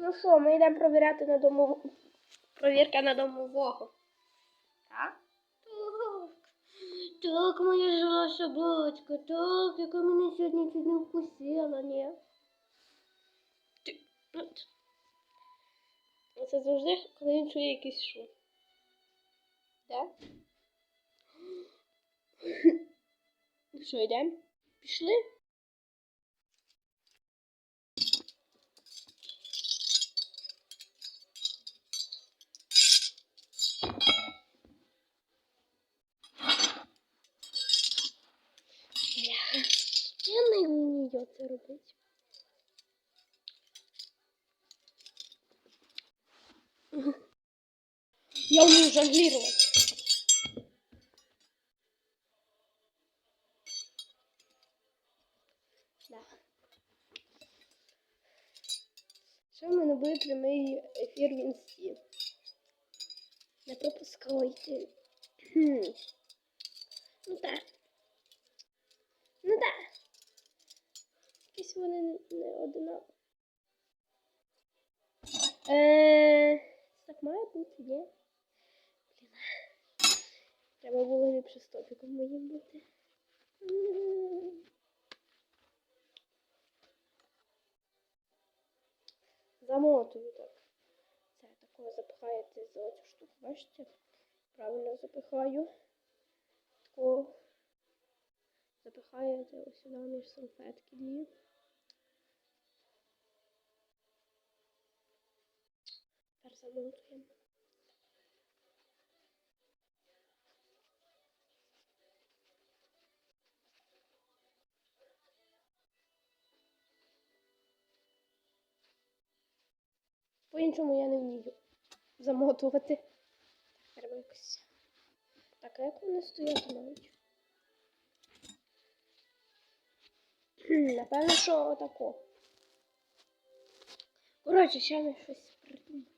Ну що, ми йдемо провіряти на дому. Провірка на домового. Так? Так. Так, моя жила собачка, так, яка мене сьогодні чуть не вкусила, ні. Це завжди, коли він чує якийсь шум. Так? Ну що, йдемо? Пішли? робити. Я умею жонглировать. Да. Що в мене буде прямий ефір в інсті? Не пропускайте. Хм. Ну так. Одинакові. Е, так має бути, ні? Треба було ліпше з топіком моїм бути. Замотую так. Це такого запихаєте за оцю штуку, бачите? Правильно запихаю. Такого запихаєте ось сюди між салфетки дві. Тепер замотуємо. По-іншому я не вмію замотувати. Треба якось. Так, а як вони стояти мають? Напевно, що отако. Коротше, ще ми щось придумаємо.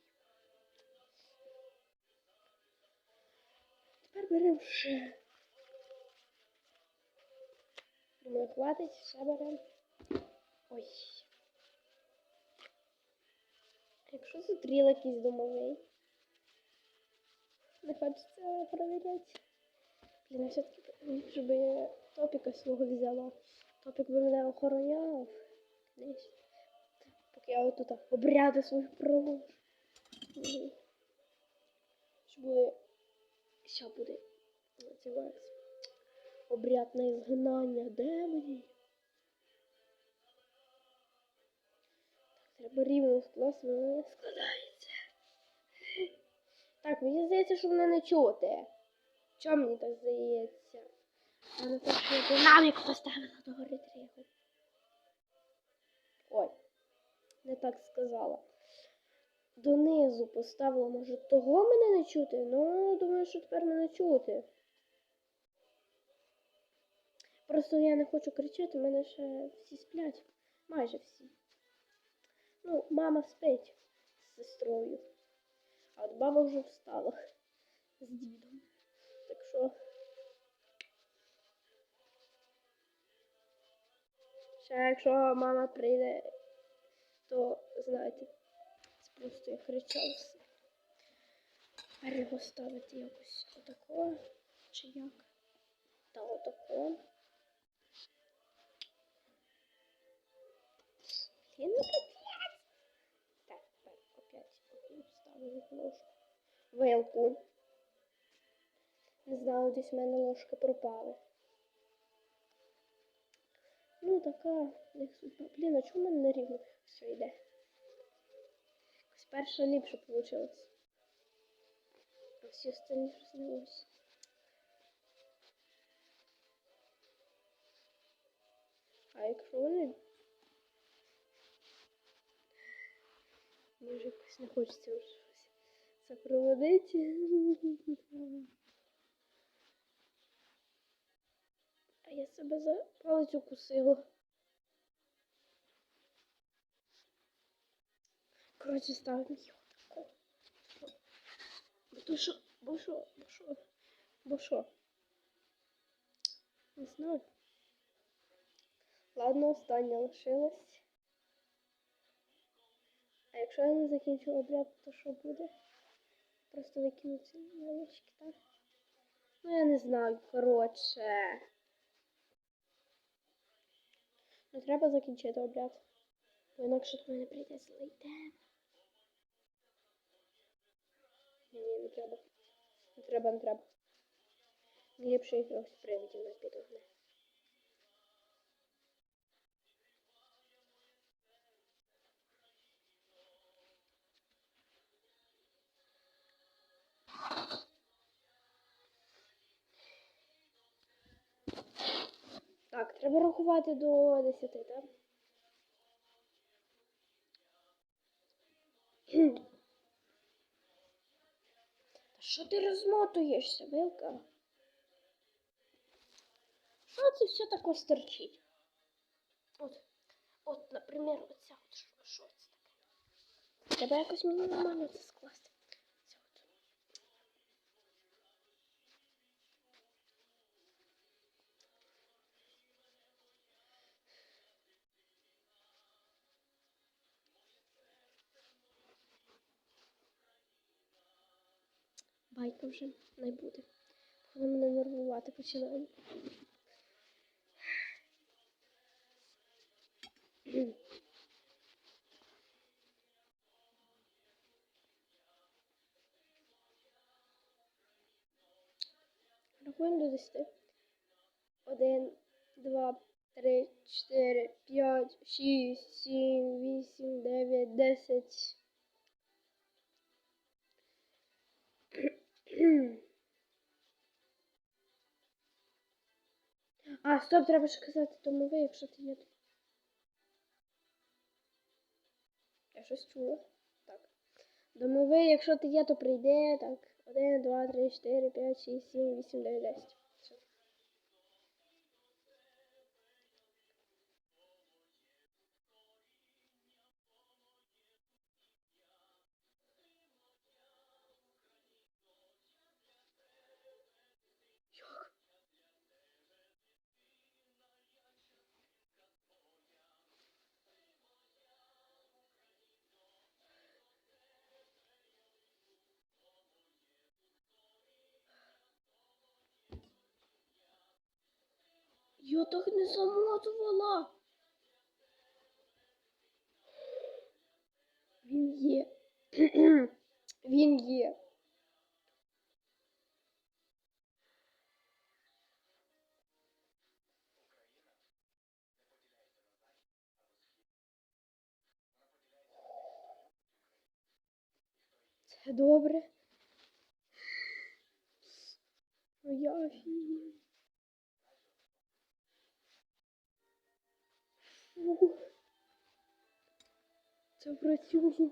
Беремо ще. Думаю, хватить, ще беремо. Ой. Якщо зустріла якийсь домовий. Не хочеться перевіряти. Блін, все-таки би я топіка свого взяла. Топік би мене охороняв. Поки я отут обряди своїх провожу. Мгм. Що Що буде? Називається. Обряд на ізгнання демонів. Треба рівно скласти, воно не складається. Так, мені здається, що мене не чути. Чому мені так здається? А не те, що я динамік поставила до гори тригу. Ой, не так сказала. Донизу поставила, може, того мене не чути? Ну, думаю, що тепер мене чути. Просто я не хочу кричати, в мене ще всі сплять. Майже всі. Ну, мама спить з сестрою. А от баба вже встала з дідом. Так що. Ще якщо мама прийде, то знаєте, просто я кричав все. Тепер його ставити якось отако, чи як? Та отако. Блін, ну капець. Так, тепер опять вставили ложку. Вилку. Не знаю, десь в мене ложки пропали. Ну, така, як. Блін, а чому в мене нерівно все перша ліпше вийшло. А всі останні щось. А якщо вони Може, якось не хочеться вже щось запроводити. А я себе за палець укусила. Коротше, ставимо його тако. Бо що, бо що, бо що, бо? Не знаю. Ладно, остання лишилась. А якщо я не закінчу обряд, то що буде? Просто викину ці яблучки, так? Ну, я не знаю, коротше. Ну, треба закінчити обряд. Бо інакше до мене прийде злий день. Ні, не треба. Не треба, не треба. Ліпше якогось привидів нас підогне. Так, треба рахувати до 10, так? Та що ти розмотуєшся, Вилка? Що це все таке стерчить? От, от, наприклад, оця от що, це таке? Треба якось мені нормально це скласти. Байка вже не буде. Вона мене нервувати починає. Рахуємо до 10. Один, два, три, чотири, п'ять, шість, сім, вісім, дев'ять, десять. А, стоп, треба ще казати домови, якщо ти є. Я щось чула. Так. Домови, якщо ти є, то прийде. Так. 1, 2, 3, 4, 5, 6, 7, 8, 9, 10. Я так не замотувала. Він є. Він є. Це добре. Ну я офігію. Фу. Це працює.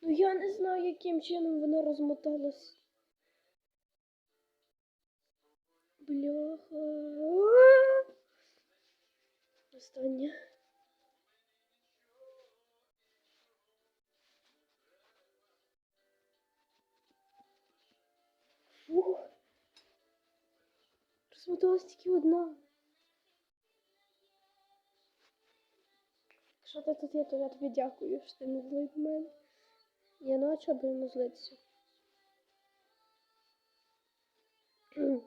Ну я не знаю, яким чином воно розмоталось. Бляха. Останнє. Фух. Розмоталась тільки одна. Якщо ти тут є, то я тобі дякую, що ти не злий до мене. Я а чого б йому злитися?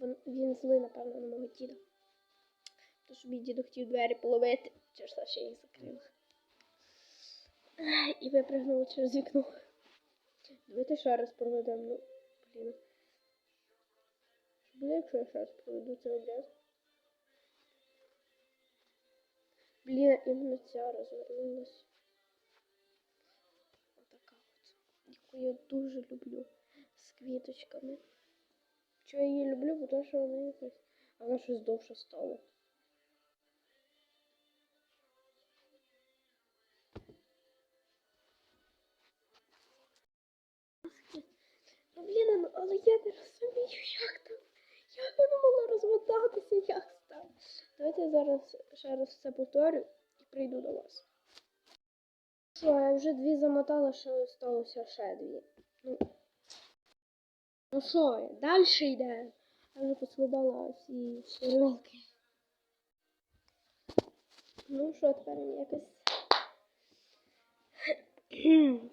Він, він злий, напевно, на мого діда. Тож мій дідо хотів двері половити, через те, я їх закрила. І випригнула через вікно. Давайте ще раз проведемо. Ну, блін. Що буде, якщо я ще раз проведу цей обряд? Блін, іменно ця розвернулась. Отака от. Яку я дуже люблю. З квіточками. Чого я її люблю, бо то, що вона якась. А вона щось довше стала. Ну, блін, ну, але я не розумію, як там. Як вона могла розмотатися, як. Давайте зараз ще раз все повторю і прийду до вас. Що, я вже дві замотала, що сталося ще дві. Ну, ну що, далі йде. Я вже поскладала всі ширинки. Ну що, тепер якось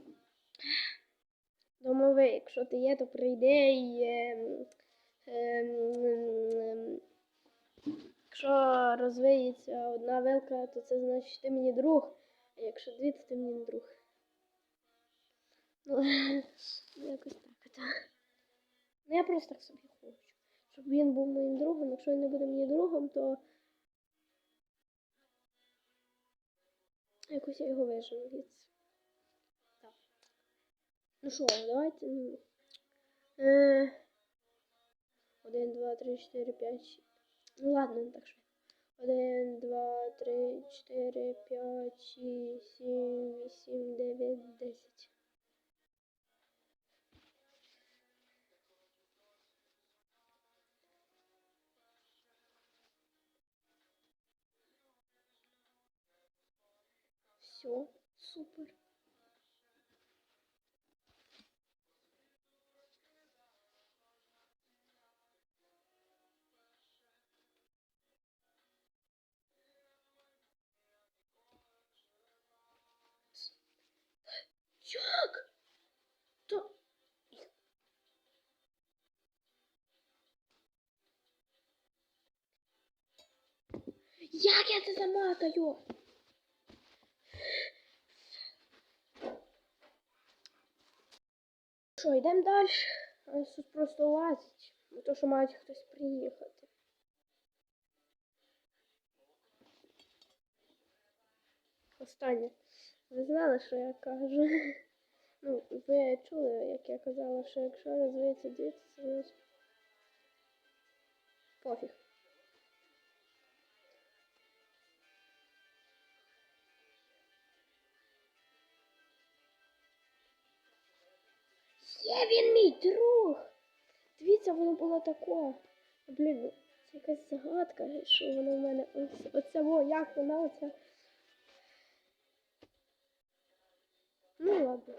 Домовий, якщо ти є, то прийди і. ем, ем, ем, Якщо розвиється одна вилка, то це значить ти мені друг. А якщо дві, то ти мені не друг. Ну, якось так. Ну я просто так собі хочу. Щоб він був моїм другом. Якщо він не буде мені другом, то якось я його вижену від. Так. Ну що, давайте. ну, Е, один, два, три, чотири, п'ять. Шість. Ну ладно, не так швидко. Один, два, три, чотири, п'ять, шість, сім, вісім, дев'ять, десять. Все, супер. Як я це заматаю? Що, йдемо далі? Тут просто лазить. Бо то, що мають хтось приїхати. Останнє. Ви знали, що я кажу? Ну, ви чули, як я казала, що якщо розвиється дві, то це пофіг. Є він мій друг! Дивіться, воно було таке. Блін, це якась загадка, що воно в мене оце во, як вона оця. Ну ладно.